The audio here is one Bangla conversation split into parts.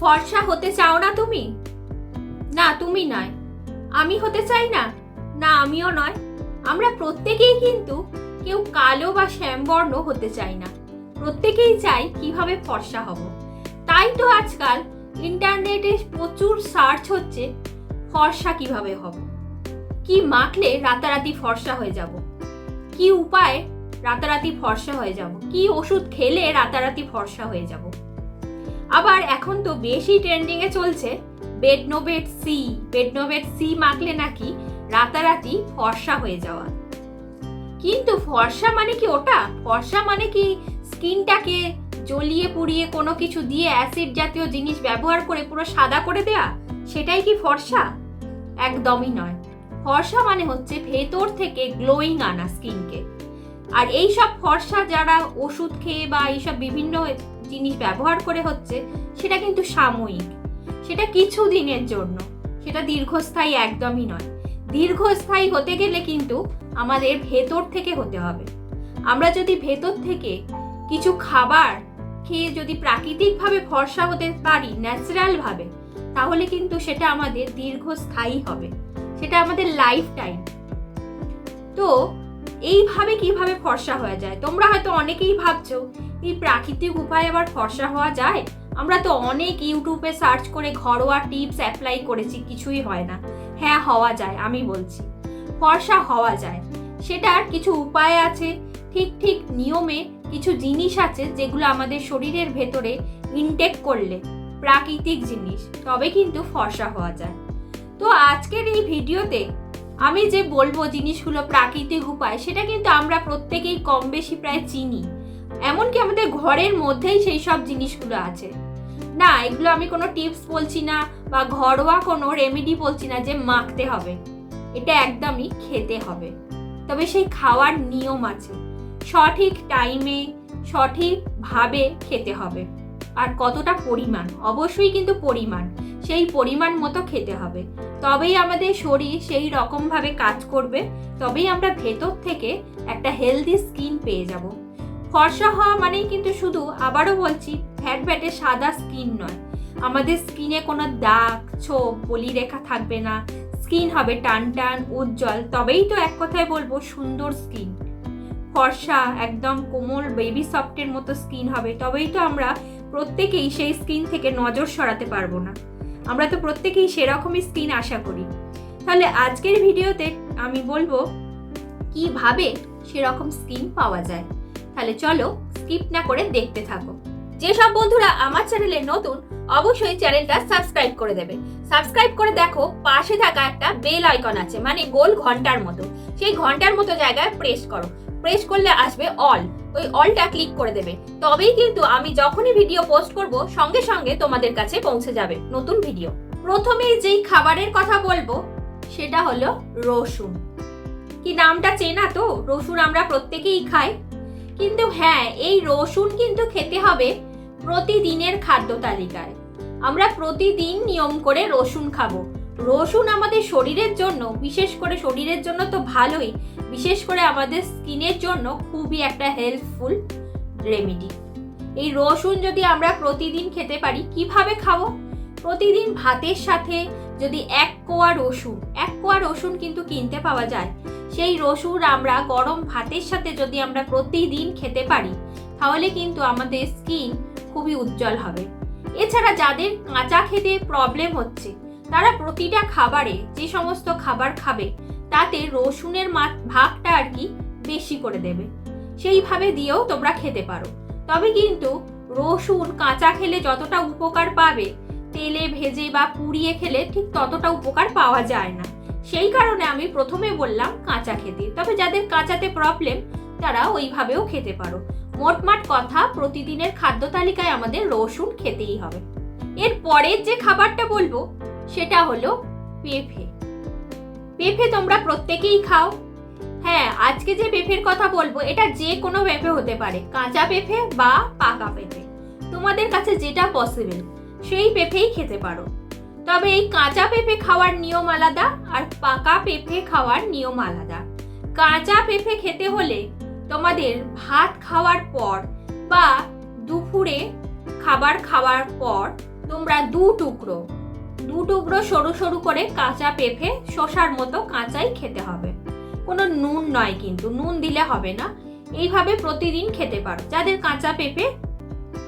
ফর্সা হতে চাও না তুমি? না, তুমি নয়। আমি হতে চাই না? না, আমিও নয়। আমরা প্রত্যেকেই কিন্তু কেউ কালো বা শ্যামবর্ণ হতে চাই না। প্রত্যেকেই চাই কীভাবে ফর্সা হব। তাই তো আজকাল ইন্টারনেটে প্রচুর সার্চ হচ্ছে, ফর্সা কীভাবে হব? কি মাখলে রাতারাতি ফর্সা হয়ে যাব? কি উপায় রাতারাতি ফর্সা হয়ে যাব? কি ওষুধ খেলে রাতারাতি ফর্সা হয়ে যাব? আবার এখন তো বেশি ট্রেন্ডিং এ চলছে বেডনোভেট সি বেডনোভেট সি মাখলে নাকি রাতারাতি ফর্সা হয়ে যাওয়া। কিন্তু ফর্সা মানে কি ওটা? ফর্সা মানে কি স্কিনটাকে জ্বলিয়ে পুড়িয়ে কোনো কিছু দিয়ে অ্যাসিড জাতীয় জিনিস ব্যবহার করে পুরো সাদা করে দেয়া? সেটাই কি ফর্সা? একদমই নয়। ফর্সা মানে হচ্ছে ভেতর থেকে গ্লোয়িং আনা স্কিনকে। আর এই সব ফর্সা যারা ওষুধ খেয়ে বা এইসব বিভিন্ন জিনিস ব্যবহার করে হচ্ছে, সেটা কিন্তু সাময়িক। সেটা কিছু দিনের জন্য। সেটা দীর্ঘস্থায়ী একদমই নয়। দীর্ঘস্থায়ী হতে গেলে কিন্তু আমাদের ভেতর থেকে হতে হবে। আমরা যদি ভেতর থেকে কিছু খাবার খেয়ে যদি প্রাকৃতিকভাবে ফর্সা হতে পারি ন্যাচারালভাবে তাহলে কিন্তু সেটা আমাদের দীর্ঘস্থায়ী হবে। সেটা আমাদের লাইফ টাইম তো এইভাবে কীভাবে ফর্সা হয়ে যায়? তোমরা হয়তো অনেকেই ভাবছ, এই প্রাকৃতিক উপায়ে আবার ফর্সা হওয়া যায়? আমরা তো অনেক ইউটিউবে সার্চ করে ঘরোয়া টিপস অ্যাপ্লাই করেছি, কিছুই হয় না। হ্যাঁ হওয়া যায়, আমি বলছি। ফর্সা হওয়া যায়। সেটার কিছু উপায় আছে, ঠিক ঠিক নিয়মে কিছু জিনিস আছে যেগুলো আমাদের শরীরের ভেতরে ইনটেক করলে, প্রাকৃতিক জিনিস, তবে কিন্তু ফর্সা হওয়া যায়। তো আজকের এই ভিডিওতে আমি যে বলব জিনিসগুলো প্রাকৃতিক উপায়, সেটা কিন্তু আমরা প্রত্যেকেই কম বেশি প্রায় চিনি। এমনকি আমাদের ঘরের মধ্যেই সেই সব জিনিসগুলো আছে। না, এগুলো আমি কোনো টিপস বলছি না বা ঘরোয়া কোনো রেমেডি বলছি না যে মাখতে হবে। এটা একদমই খেতে হবে। তবে সেই খাওয়ার নিয়ম আছে। সঠিক টাইমে সঠিকভাবে খেতে হবে। আর কতটা পরিমাণ? অবশ্যই কিন্তু পরিমাণ। সেই পরিমাণ মতো খেতে হবে। তবেই আমাদের শরীর সেই রকমভাবে কাজ করবে, তবেই আমরা ভেতর থেকে একটা হেলদি স্কিন পেয়ে যাব। ফর্সা হওয়া মানেই কিন্তু শুধু, আবারও বলছি ফ্যাট ব্যাটে সাদা স্কিন নয়। আমাদের স্কিনে কোনো দাগ, ছোপ বলি রেখা থাকবে না। স্কিন হবে টান টান, উজ্জ্বল, তবেই তো এক কথায় বলব সুন্দর স্কিন ফর্সা, একদম কোমল বেবি সফটের মতো স্কিন হবে, তবেই তো আমরা প্রত্যেকেই সেই স্কিন থেকে নজর সরাতে পারব না। আমরা তো প্রত্যেকেই সেরকমই স্কিন আশা করি। তাহলে আজকের ভিডিওতে আমি বলব কীভাবে সেরকম স্কিন পাওয়া যায়। তাহলে চলো স্কিপ না করে দেখতে থাকো। যেসব বন্ধুরা আমার চ্যানেলে নতুন, অবশ্যই চ্যানেলটা সাবস্ক্রাইব করে দেবে। সাবস্ক্রাইব করে দেখো, পাশে থাকা একটা বেল আইকন আছে মানে গোল ঘণ্টার মতো। সেই ঘণ্টার মতো জায়গায় প্রেস করো। প্রেস করলে আসবে অল। ওই অলটা ক্লিক করে দেবে। তবেই কিন্তু আমি যখনই ভিডিও পোস্ট করব, সঙ্গে সঙ্গে তোমাদের কাছে পৌঁছে যাবে নতুন ভিডিও প্রথমেই যেই খাবারের কথা বলব, সেটা হলো রসুন। কি নামটা চেনা তো? রসুন আমরা প্রত্যেকেই খাই। কিন্তু হ্যাঁ এই রসুন কিন্তু খেতে হবে প্রতিদিনের খাদ্য তালিকায়। আমরা প্রতিদিন নিয়ম করে রসুন খাব। রসুন আমাদের শরীরের জন্য, বিশেষ করে শরীরের জন্য তো ভালোই, বিশেষ করে আমাদের স্কিনের জন্য খুবই একটা হেল্পফুল রেমেডি। এই রসুন যদি আমরা প্রতিদিন খেতে পারি, কীভাবে খাব? প্রতিদিন ভাতের সাথে যদি এক কোয়া রসুন, এক কোয়া রসুন কিন্তু কিনতে পাওয়া যায়। সেই রসুন আমরা গরম ভাতের সাথে যদি আমরা প্রতিদিন খেতে পারি, তাহলে কিন্তু আমাদের স্কিন খুবই উজ্জ্বল হবে। এছাড়া যাদের কাঁচা খেতে প্রবলেম হচ্ছে তারা প্রতিটা খাবারে যে সমস্ত খাবার খাবে, তাতে রসুনের ভাগটা আর কি বেশি করে দেবে। সেইভাবে দিয়েও তোমরা খেতে পারো। তবে কিন্তু রসুন কাঁচা খেলে যতটা উপকার পাবে, তেলে ভেজে বা পুড়িয়ে খেলে ঠিক ততটা উপকার পাওয়া যায় না। সেই কারণে আমি প্রথমে বললাম কাঁচা খেতে। তবে যাদের কাঁচাতে প্রবলেম তারা ওইভাবেও খেতে পারো। মোটমাট কথা, প্রতিদিনের খাদ্য তালিকায় আমাদের রসুন খেতেই হবে। এর পরের যে খাবারটা বলব সেটা হলো পেঁপে। পেঁপে তোমরা প্রত্যেকেই খাও। হ্যাঁ আজকে যে পেঁপের কথা বলব, এটা যে কোনো পেঁপে হতে পারে, কাঁচা পেঁপে বা পাকা পেঁপে। তোমাদের কাছে যেটা পসিবল সেই পেঁপেই খেতে পারো। তবে এই কাঁচা পেঁপে খাওয়ার নিয়ম আলাদা আর পাকা পেঁপে খাওয়ার নিয়ম আলাদা। কাঁচা পেঁপে খেতে হলে তোমাদের ভাত খাওয়ার পর বা দুপুরে খাবার খাওয়ার পর তোমরা দু টুকরো দু টুকরো সরু সরু করে কাঁচা পেঁপে শশার মতো কাঁচাই খেতে হবে। কোনো নুন নয় কিন্তু, নুন দিলে হবে না। এইভাবে প্রতিদিন খেতে পারো। যাদের কাঁচা পেঁপে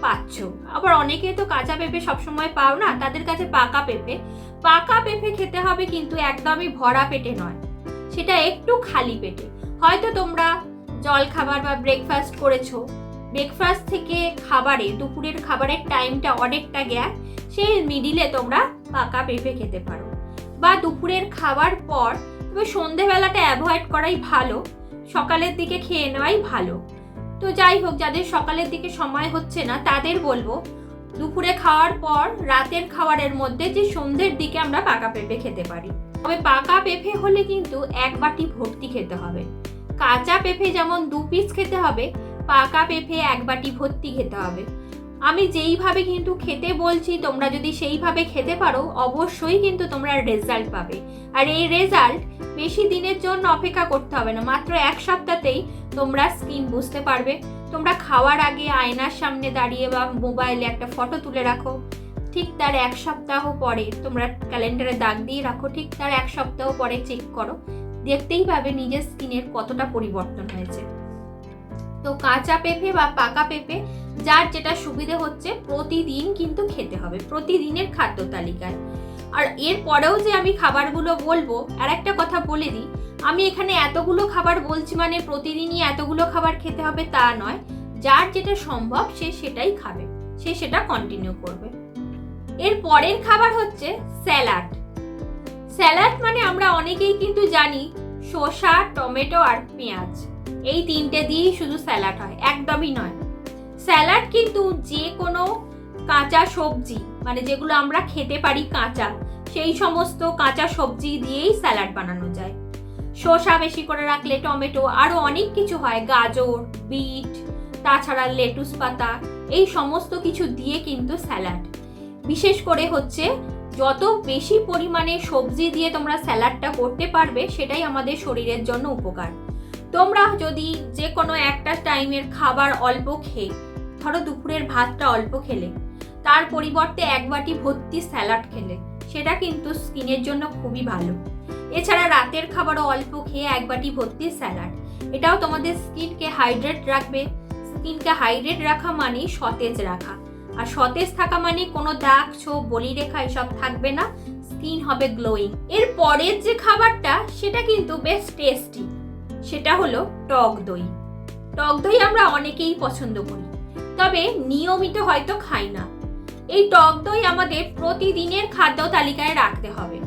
পাচ্ছ, আবার অনেকে তো কাঁচা পেঁপে সবসময় পাও না, তাদের কাছে পাকা পেঁপে। পাকা পেঁপে খেতে হবে কিন্তু একদমই ভরা পেটে নয়, সেটা একটু খালি পেটে। হয়তো তোমরা জল খাবার বা ব্রেকফাস্ট করেছ। ব্রেকফাস্ট থেকে খাবারে, দুপুরের খাবারের টাইমটা অনেকটা গ্যাপ সেই মিডিলে তোমরা পাকা পেঁপে খেতে পারো। বা দুপুরের খাবার পর তবে সন্ধেবেলাটা অ্যাভয়েড করাই ভালো, সকালের দিকে খেয়ে নেওয়াই ভালো। তো যাই হোক, যাদের সকালের দিকে সময় হচ্ছে না, তাদের বলব দুপুরে খাওয়ার পর রাতের খাবারের মধ্যে যে সন্ধ্যের দিকে আমরা পাকা পেঁপে খেতে পারি। তবে পাকা পেঁপে হলে কিন্তু এক বাটি ভর্তি খেতে হবে। কাঁচা পেঁপে যেমন দু পিস খেতে হবে, পাকা পেঁপে এক বাটি ভর্তি খেতে হবে। আমি যেইভাবে কিন্তু খেতে বলছি, তোমরা যদি সেইভাবে খেতে পারো, অবশ্যই কিন্তু তোমরা রেজাল্ট পাবে। আর এই রেজাল্ট বেশি দিনের জন্য অপেক্ষা করতে হবে না, মাত্র এক সপ্তাহতেই তোমরা স্কিন বুঝতে পারবে। তোমরা খাওয়ার আগে আয়নার সামনে দাঁড়িয়ে বা মোবাইলে একটা ফটো তুলে রাখো। ঠিক তার এক সপ্তাহ পরে তোমরা ক্যালেন্ডারে দাগ দিয়ে রাখো, ঠিক তার এক সপ্তাহ পরে চেক করো। দেখতেই পাবে নিজের স্কিনের কতটা পরিবর্তন হয়েছে। তো কাঁচা পেঁপে বা পাকা পেঁপে যার যেটা সুবিধে হচ্ছে প্রতিদিন কিন্তু খেতে হবে, প্রতিদিনের খাদ্য তালিকায়। আর এর পরেও যে আমি খাবারগুলো বলব, আর একটা কথা বলে দিই, আমি এখানে এতগুলো খাবার বলছি মানে প্রতিদিনই এতগুলো খাবার খেতে হবে তা নয়, যার যেটা সম্ভব সে সেটাই খাবে, সে সেটা কন্টিনিউ করবে। এর পরের খাবার হচ্ছে স্যালাড। স্যালাড মানে আমরা অনেকেই কিন্তু জানি শসা, টমেটো আর পেঁয়াজ। এই তিনটে দিয়েই শুধু স্যালাড হয়, একদমই নয়। স্যালাড কিন্তু যে কোনো কাঁচা সবজি মানে যেগুলো আমরা খেতে পারি কাঁচা, সেই সমস্ত কাঁচা সবজি দিয়েই স্যালাড বানানো যায়। শসা বেশি করে রাখলে টমেটো আরও অনেক কিছু হয়, গাজর, বিট, তাছাড়া লেটুস পাতা, এই সমস্ত কিছু দিয়ে কিন্তু স্যালাড। বিশেষ করে হচ্ছে যত বেশি পরিমাণে সবজি দিয়ে তোমরা স্যালাডটা করতে পারবে, সেটাই আমাদের শরীরের জন্য উপকার। তোমরা যদি যে কোনো একটা টাইমের খাবার অল্প খেয়ে ধরো দুপুরের ভাতটা অল্প খেলে। তার পরিবর্তে এক বাটি ভর্তি স্যালাড খেলে। সেটা কিন্তু স্কিনের জন্য খুবই ভালো। এছাড়া রাতের খাবারও অল্প খেয়ে এক বাটি ভর্তি স্যালাড। এটাও তোমাদের স্কিনকে হাইড্রেট রাখবে। স্কিনকে হাইড্রেট রাখা মানেই সতেজ রাখা। আর সতেজ থাকা মানে কোনো দাগ, ছোপ, বলিরেখা এসব থাকবে না। স্কিন হবে গ্লোয়িং। এর পরের যে খাবারটা, সেটা কিন্তু বেশ টেস্টি। সেটা হলো টক দই। টক দই আমরা অনেকেই পছন্দ করি। তবে নিয়মিত হয়তো খাই না। এই টক দই আমাদের প্রতিদিনের খাদ্য তালিকায় রাখতে হবে।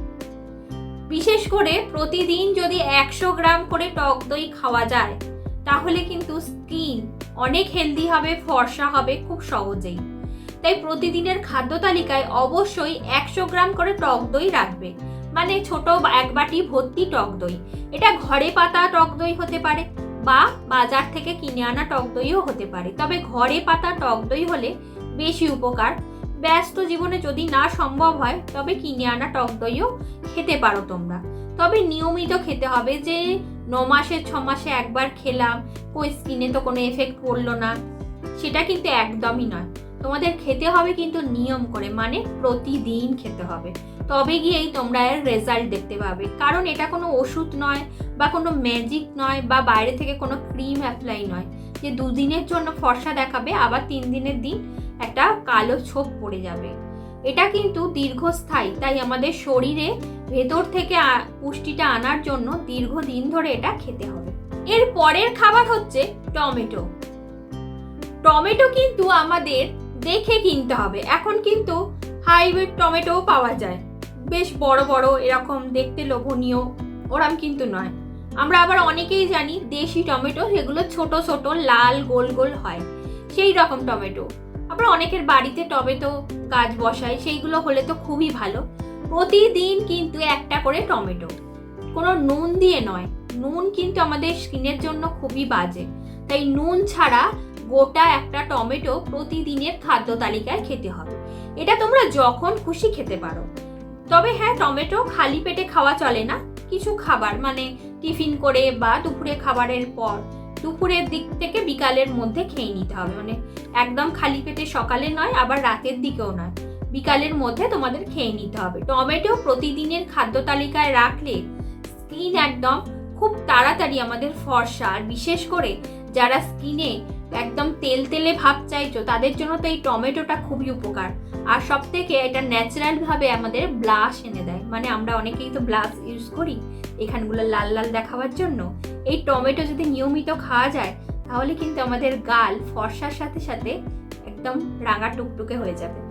বিশেষ করে প্রতিদিন যদি একশো গ্রাম করে টক দই খাওয়া যায়, তাহলে কিন্তু স্কিন অনেক হেলদি হবে, ফর্সা হবে খুব সহজেই। তাই প্রতিদিনের খাদ্য তালিকায় অবশ্যই একশো গ্রাম করে টক দই রাখবে। মানে ছোট এক বাটি ভর্তি টক দই। এটা ঘরে পাতা টক দই হতে পারে। বা বাজার থেকে কিনে আনা টক দইও হতে পারে। তবে ঘরে পাতা টক দই হলে বেশি উপকার। ব্যস্ত জীবনে যদি না সম্ভব হয়, তবে কিনে আনা টক দইও খেতে পারো তোমরা। তবে নিয়মিত খেতে হবে যে ন মাসে ছ মাসে একবার খেলাম, কই স্কিনে তো কোনো এফেক্ট পড়ল না। সেটা কিন্তু একদমই নয়। তোমাদের খেতে হবে কিন্তু নিয়ম করে মানে প্রতিদিন খেতে হবে। তবে গিয়েই তোমরা এর রেজাল্ট দেখতে পাবে। কারণ এটা কোনো ওষুধ নয় বা কোনো ম্যাজিক নয় বা বাইরে থেকে কোনো ক্রিম অ্যাপ্লাই নয়। যে দুদিনের জন্য ফর্সা দেখাবে, আবার তিন দিনের দিন একটা কালো ছোপ পড়ে যাবে। এটা কিন্তু দীর্ঘস্থায়ী, তাই আমাদের শরীরে ভেতর থেকে পুষ্টিটা আনার জন্য দীর্ঘদিন ধরে এটা খেতে হবে। এর পরের খাবার হচ্ছে টমেটো। টমেটো কিন্তু আমাদের দেখে কিনতে হবে। এখন কিন্তু হাইব্রিড টমেটোও পাওয়া যায়। বেশ বড় বড় এরকম দেখতে লোভনীয়, ওরম কিন্তু নয়। আমরা আবার অনেকেই জানি দেশি টমেটো যেগুলো ছোট ছোট, লাল, গোল গোল হয়। সেই রকম টমেটো। আবার অনেকের বাড়িতে টমেটো গাছ বসায়, সেইগুলো হলে তো খুবই ভালো। প্রতিদিন কিন্তু একটা করে টমেটো। কোনো নুন দিয়ে নয়। নুন কিন্তু আমাদের স্কিনের জন্য খুবই বাজে। তাই নুন ছাড়া গোটা একটা টমেটো প্রতিদিনের খাদ্য তালিকায় খেতে হবে। এটা তোমরা যখন খুশি খেতে পারো। তবে হ্যাঁ টমেটো খালি পেটে খাওয়া চলে না। কিছু খাবার মানে টিফিন করে বা দুপুরে খাবারের পর, দুপুরের দিক থেকে বিকালের মধ্যে খেয়ে নিতে হবে। মানে একদম খালি পেটে সকালে নয়, আবার রাতের দিকেও নয়। বিকালের মধ্যে তোমাদের খেয়ে নিতে হবে। টমেটো প্রতিদিনের খাদ্য তালিকায় রাখলে স্কিন একদম খুব তাড়াতাড়ি আমাদের ফর্সা। আর বিশেষ করে যারা স্কিনে একদম তেল তেলে ভাব চাইছো তাদের জন্য তো এই টমেটোটা খুবই উপকার। আর সব থেকে এটা ন্যাচারালভাবে আমাদের ব্লাশ এনে দেয়। মানে আমরা অনেকেই তো ব্লাশ ইউজ করি এখানগুলো লাল লাল দেখাবার জন্য। এই টমেটো যদি নিয়মিত খাওয়া যায়, তাহলে কিন্তু আমাদের গাল ফর্সার সাথে সাথে একদম রাঙা টুকটুকে হয়ে যাবে।